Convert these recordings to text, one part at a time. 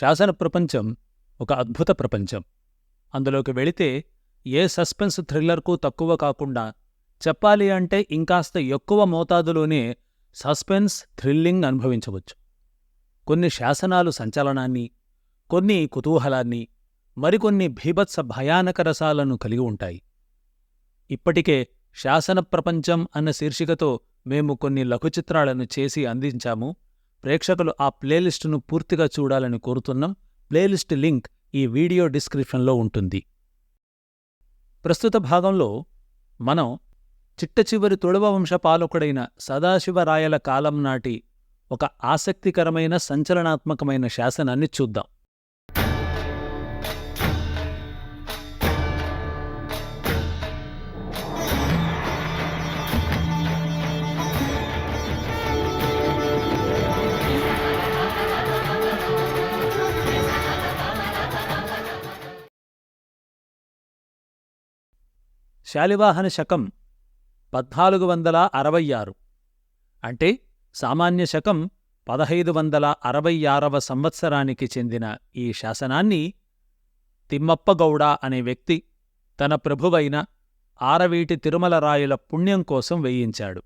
శాసన ప్రపంచం ఒక అద్భుత ప్రపంచం. అందులోకి వెళితే ఏ సస్పెన్స్ థ్రిల్లర్కు తక్కువ కాకుండా చెప్పాలి అంటే ఇంకాస్త ఎక్కువ మోతాదులోనే సస్పెన్స్ థ్రిల్లింగ్ అనుభవించవచ్చు. కొన్ని శాసనాలు సంచలనాన్ని కొన్ని కుతూహలాన్ని మరికొన్ని భీభత్స భయానక రసాలను కలిగి ఉంటాయి. ఇప్పటికే శాసన ప్రపంచం అన్న శీర్షికతో మేము కొన్ని లఘుచిత్రాలను చేసి అందించాము. ప్రేక్షకులు ఆ ప్లేలిస్టును పూర్తిగా చూడాలని కోరుతున్నాం. ప్లేలిస్ట్ లింక్ ఈ వీడియో డిస్క్రిప్షన్లో ఉంటుంది. ప్రస్తుత భాగంలో మనం చిట్ట చివరి తుళవ పాలకుడైన సదాశివరాయల కాలం నాటి ఒక ఆసక్తికరమైన సంచలనాత్మకమైన శాసనాన్ని చూద్దాం. శాలివాహన శకం పద్నాలుగు వందల అరవై ఆరు. అంటే సామాన్య శకం పదహైదు వందల అరవై ఆరవ సంవత్సరానికి చెందిన ఈ శాసనాన్ని తిమ్మప్పగౌడ అనే వ్యక్తి తన ప్రభువైన ఆరవీటి తిరుమలరాయుల పుణ్యం కోసం వేయించాడు.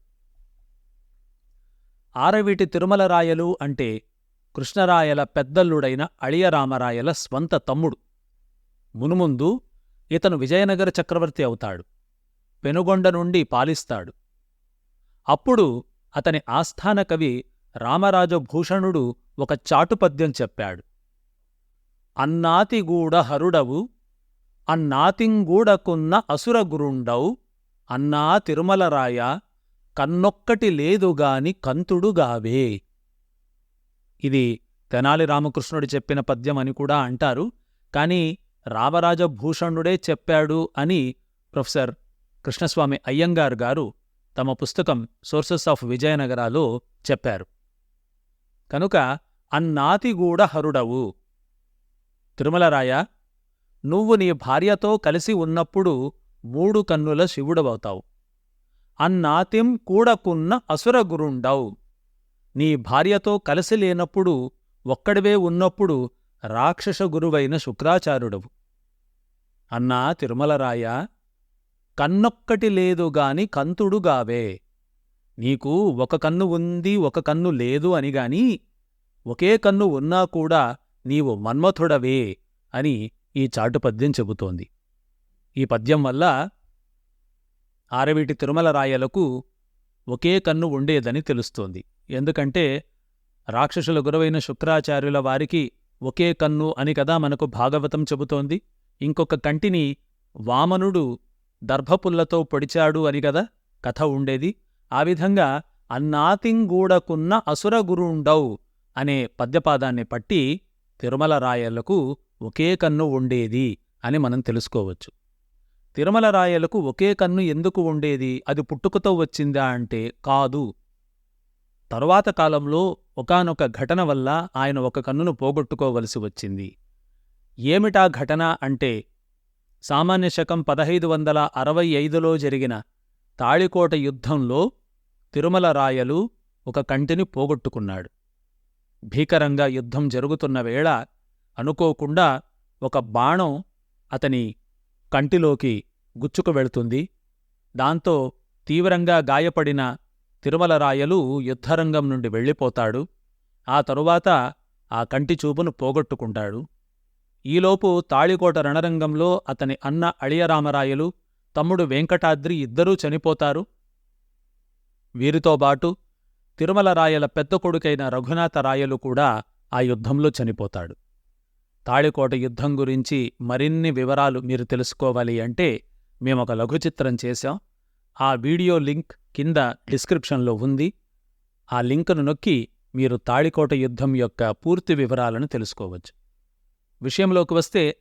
ఆరవీటి తిరుమలరాయలు అంటే కృష్ణరాయల పెద్దల్లుడైన అళియరామరాయల స్వంత తమ్ముడు. మునుముందు ఇతను విజయనగర చక్రవర్తి అవుతాడు. పెనుగొండ నుండి పాలిస్తాడు. అప్పుడు అతని ఆస్థాన కవి రామరాజభూషణుడు ఒక చాటుపద్యం చెప్పాడు. అన్నాతిగూడ హరుడవు అన్నాతింగూడకున్న అసురగురుండవు అన్నా తిరుమలరాయ కన్నొక్కటి లేదుగాని కంతుడుగావే ఇది తెనాలి రామకృష్ణుడు చెప్పిన పద్యం అని కూడా అంటారు. కాని రామరాజభూషణుడే చెప్పాడు అని ప్రొఫెసర్ కృష్ణస్వామి అయ్యంగార్ గారు తమ పుస్తకం సోర్సెస్ ఆఫ్ విజయనగరాలో చెప్పారు. కనుక అన్నాతిగూడ హరుడవు. తిరుమలరాయ నువ్వు నీ భార్యతో కలిసి ఉన్నప్పుడు మూడు కన్నుల శివుడవవుతావు. అన్నాతిం కూడకున్న అసురగురుండవు. నీ భార్యతో కలిసి లేనప్పుడు ఒక్కడివే ఉన్నప్పుడు రాక్షస గురువైన శుక్రాచార్యుడవు. అన్నా తిరుమలరాయ కన్నొక్కటి లేదుగాని కంతుడుగావే నీకు ఒక కన్ను ఉంది ఒక కన్ను లేదు అనిగాని ఒకే కన్ను ఉన్నా కూడా నీవు మన్మథుడవే అని ఈ చాటుపద్యం చెబుతోంది. ఈ పద్యం వల్ల ఆరవీటి తిరుమల రాయలకు ఒకే కన్ను ఉండేదని తెలుస్తోంది. ఎందుకంటే రాక్షసుల గురువైన శుక్రాచార్యుల వారికి ఒకే కన్ను అని కదా మనకు భాగవతం చెబుతోంది. ఇంకొక కంటిని వామనుడు దర్భపుల్లతో పొడిచాడు అనిగదా కథ ఉండేది. ఆ విధంగా అన్నాతింగూడకున్న అసురగురుండౌ అనే పద్యపాదాన్ని పట్టి తిరుమల రాయలకు ఒకే కన్ను ఉండేది అని మనం తెలుసుకోవచ్చు. తిరుమల రాయలకు ఒకే కన్ను ఎందుకు ఉండేది? అది పుట్టుకతో వచ్చిందా అంటే కాదు. తరువాత కాలంలో ఒకానొక ఘటన వల్ల ఆయన ఒక కన్నును పోగొట్టుకోవలసి వచ్చింది. ఏమిటా ఘటన అంటే సామాన్య శకం పదహైదు వందల అరవై ఐదులో జరిగిన తాళికోట యుద్ధంలో తిరుమల రాయలు ఒక కంటిని పోగొట్టుకున్నాడు. భీకరంగా యుద్ధం జరుగుతున్న వేళ అనుకోకుండా ఒక బాణం అతని కంటిలోకి గుచ్చుకు వెళుతుంది. దాంతో తీవ్రంగా గాయపడిన తిరుమలరాయలు యుద్ధరంగం నుండి వెళ్ళిపోతాడు. ఆ తరువాత ఆ కంటి చూపును పోగొట్టుకుంటాడు. ఈలోపు తాళికోట రణరంగంలో అతని అన్న అళియరామరాయలు తమ్ముడు వెంకటాద్రి ఇద్దరూ చనిపోతారు. వీరితోబాటు తిరుమలరాయల పెద్ద కొడుకైన రఘునాథరాయలు కూడా ఆ యుద్ధంలో చనిపోతాడు. తాళికోట యుద్ధం గురించి మరిన్ని వివరాలు మీరు తెలుసుకోవాలి అంటే మేమొక లఘుచిత్రం చేశాం. ఆ వీడియో లింక్ కింద డిస్క్రిప్షన్లో ఉంది. ఆ లింకును నొక్కి మీరు తాళికోట యుద్ధం యొక్క పూర్తి వివరాలను తెలుసుకోవచ్చు. విషయంలోకి వస్తే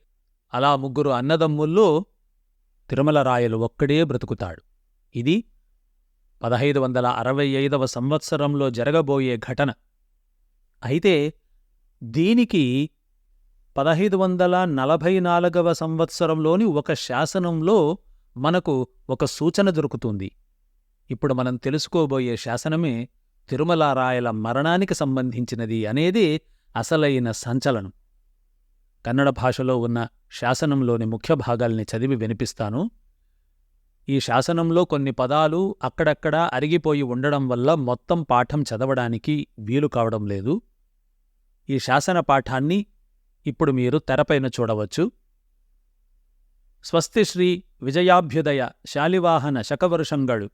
అలా ముగ్గురు అన్నదమ్ముల్లో తిరుమల రాయలు ఒక్కడే బ్రతుకుతాడు. ఇది పదహైదు వందల అరవై ఐదవ సంవత్సరంలో జరగబోయే ఘటన. అయితే దీనికి పదహైదు వందల నలభై నాలుగవ సంవత్సరంలోని ఒక శాసనంలో మనకు ఒక సూచన దొరుకుతుంది. ఇప్పుడు మనం తెలుసుకోబోయే శాసనమే తిరుమలారాయల మరణానికి సంబంధించినది అనేది అసలైన సంచలనం. కన్నడ భాషలో ఉన్న శాసనంలోని ముఖ్య భాగాల్ని చదివి వినిపిస్తాను. ఈ శాసనంలో కొన్ని పదాలు అక్కడక్కడ అరిగిపోయి ఉండడం వల్ల మొత్తం పాఠం చదవడానికి వీలు కావడం లేదు. ఈ శాసన పాఠాన్ని ఇప్పుడు మీరు తెరపైన చూడవచ్చు. స్వస్తి శ్రీ విజయాభ్యుదయ శాలివాహన శకవరుషంగళు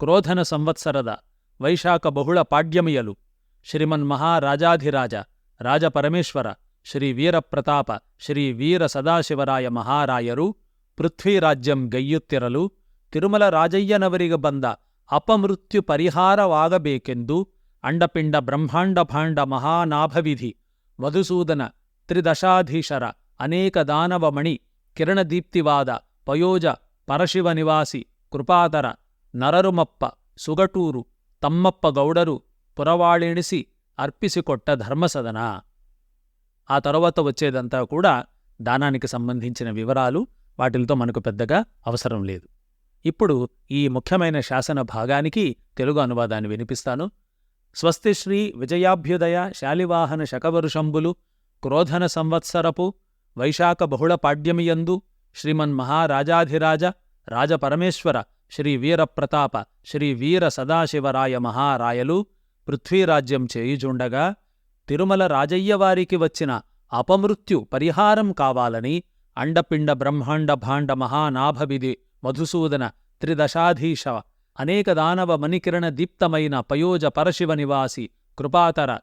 క్రోధన సంవత్సರದ వైశాఖ బహుళ పాడ్యమియలు శ్రీమన్మహారాజాధిరాజ రాజపరమేశ్వర ಶ್ರೀ ವೀರಪ್ರತಾಪ, ಶ್ರೀ ವೀರ ಸದಾಶಿವರಾಯ ಮಹಾರಾಯರು ಪೃಥ್ವಿರಾಜ್ಯಂ ಗೈಯುತ್ತಿರಲು ತಿರುಮಲರಾಜಯ್ಯನವರಿಗೆ ಬಂದ ಅಪಮೃತ್ಯು ಪರಿಹಾರವಾಗಬೇಕೆಂದು ಅಂಡಪಿಂಡ ಬ್ರಹ್ಮಾಂಡ ಭಾಂಡ ಮಹಾನಾಭವಿಧಿ ಮಧುಸೂದನ ತ್ರಿದಶಾಧೀಶರ ಅನೇಕ ದಾನವಮಣಿ ಕಿರಣದೀಪ್ತಿವಾದ ಪಯೋಜ ಪರಶಿವ ನಿವಾಸಿ ಕೃಪಾತರ ನರರುಮಪ್ಪ ಸುಗಟೂರು ತಮ್ಮಪ್ಪ ಗೌಡರು ಪುರವಾಳೆಣಿಸಿ ಅರ್ಪಿಸಿಕೊಟ್ಟ ಧರ್ಮಸದನ. ఆ తరువాత వచ్చేదంతా కూడా దానానికి సంబంధించిన వివరాలు వాటిలతో మనకు పెద్దగా అవసరం లేదు. ఇప్పుడు ఈ ముఖ్యమైన శాసన భాగానికి తెలుగు అనువాదాన్ని వినిపిస్తాను. స్వస్తి శ్రీ విజయాభ్యుదయ శాలివాహన శకవరుషంబులు క్రోధన సంవత్సరపు వైశాఖ బహుళ పాడ్యమియందు శ్రీమన్మహారాజాధిరాజ రాజపరమేశ్వర శ్రీ వీరప్రతాప శ్రీ వీర సదాశివరాయ మహారాయలు పృథ్వీరాజ్యం చేయుజుండగా తిరుమల రాజయ్యవారికి వచ్చిన అపమృత్యు పరిహారం కావాలని అండపిండ బ్రహ్మాండ భాండ మహానాభవిధి మధుసూదన త్రిదశాధీశ అనేక దానవ మణికిరణ దీప్తమైన పయోజ పరశివ నివాసి కృపాతర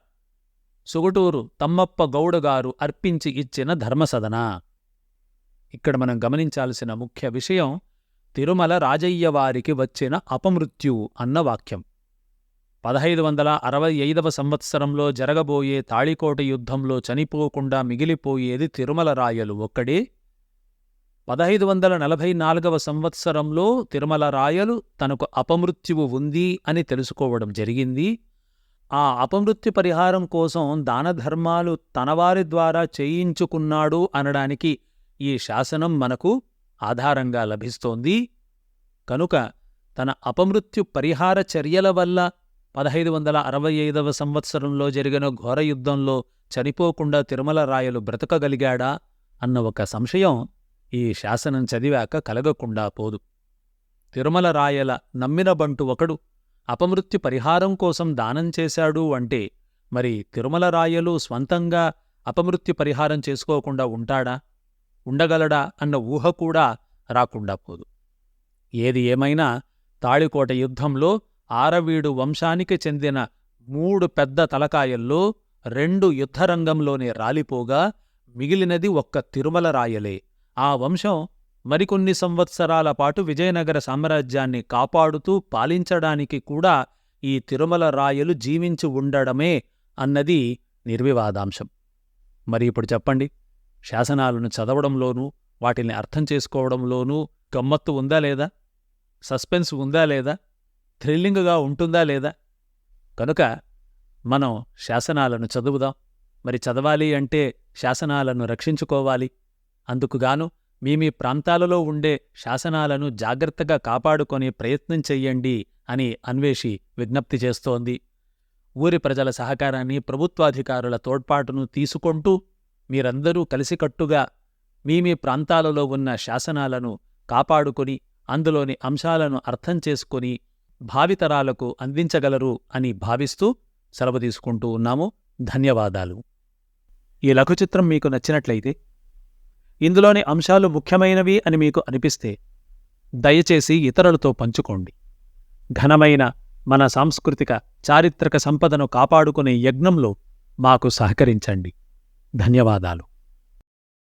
సుగుటూరు తమ్మప్ప గౌడగారు అర్పించి ఇచ్చిన ధర్మసదన. ఇక్కడ మనం గమనించాల్సిన ముఖ్య విషయం తిరుమల రాజయ్యవారికి వచ్చిన అపమృత్యు అన్న వాక్యం. పదహైదు వందల అరవై ఐదవ సంవత్సరంలో జరగబోయే తాళికోట యుద్ధంలో చనిపోకుండా మిగిలిపోయేది తిరుమల రాయలు ఒక్కడే. పదహైదు వందల నలభై నాలుగవ సంవత్సరంలో తిరుమల రాయలు తనకు అపమృత్యువు ఉంది అని తెలుసుకోవడం జరిగింది. ఆ అపమృత్యు పరిహారం కోసం దానధర్మాలు తనవారి ద్వారా చేయించుకున్నాడు అనడానికి ఈ శాసనం మనకు ఆధారంగా లభిస్తోంది. కనుక తన అపమృత్యు పరిహార చర్యల వల్ల పదహైదు వందల అరవై ఐదవ సంవత్సరంలో జరిగిన ఘోర యుద్ధంలో చనిపోకుండా తిరుమల రాయలు బ్రతకగలిగాడా అన్న ఒక సంశయం ఈ శాసనం చదివాక కలగకుండా పోదు. తిరుమల రాయల నమ్మిన బంటు ఒకడు అపమృత్యు పరిహారం కోసం దానం చేశాడు అంటే మరి తిరుమల రాయలు స్వంతంగా అపమృత్యు పరిహారం చేసుకోకుండా ఉంటాడా? ఉండగలడా? అన్న ఊహ కూడా రాకుండా పోదు. ఏది ఏమైనా తాళికోట యుద్ధంలో ఆరవీడు వంశానికి చెందిన మూడు పెద్ద తలకాయల్లో రెండు యుద్ధరంగంలోనే రాలిపోగా మిగిలినది ఒక్క తిరుమల రాయలే. ఆ వంశం మరికొన్ని సంవత్సరాల పాటు విజయనగర సామ్రాజ్యాన్ని కాపాడుతూ పాలించడానికి కూడా ఈ తిరుమల రాయలు జీవించి ఉండడమే అన్నది నిర్వివాదాంశం. మరి ఇప్పుడు చెప్పండి శాసనాలను చదవడంలోనూ వాటిని అర్థం చేసుకోవడంలోనూ గమ్మత్తు ఉందా లేదా? సస్పెన్స్ ఉందా లేదా? థ్రిల్లింగ్గా ఉంటుందా లేదా? కనుక మనం శాసనాలను చదువుదాం. మరి చదవాలి అంటే శాసనాలను రక్షించుకోవాలి. అందుకుగాను మీ మీ ప్రాంతాలలో ఉండే శాసనాలను జాగ్రత్తగా కాపాడుకొని ప్రయత్నం చెయ్యండి అని అన్వేషి విజ్ఞప్తి చేస్తోంది. ఊరి ప్రజల సహకారాన్ని ప్రభుత్వాధికారుల తోడ్పాటును తీసుకుంటూ మీరందరూ కలిసికట్టుగా మీ మీ ప్రాంతాలలో ఉన్న శాసనాలను కాపాడుకుని అందులోని అంశాలను అర్థం చేసుకుని భావితరాలకు అందించగలరు అని భావిస్తూ సెలవు తీసుకుంటూ ఉన్నాము. ధన్యవాదాలు. ఈ లఘుచిత్రం మీకు నచ్చినట్లయితే ఇందులోని అంశాలు ముఖ్యమైనవి అని మీకు అనిపిస్తే దయచేసి ఇతరులతో పంచుకోండి. ఘనమైన మన సాంస్కృతిక చారిత్రక సంపదను కాపాడుకునే యజ్ఞంలో మాకు సహకరించండి. ధన్యవాదాలు.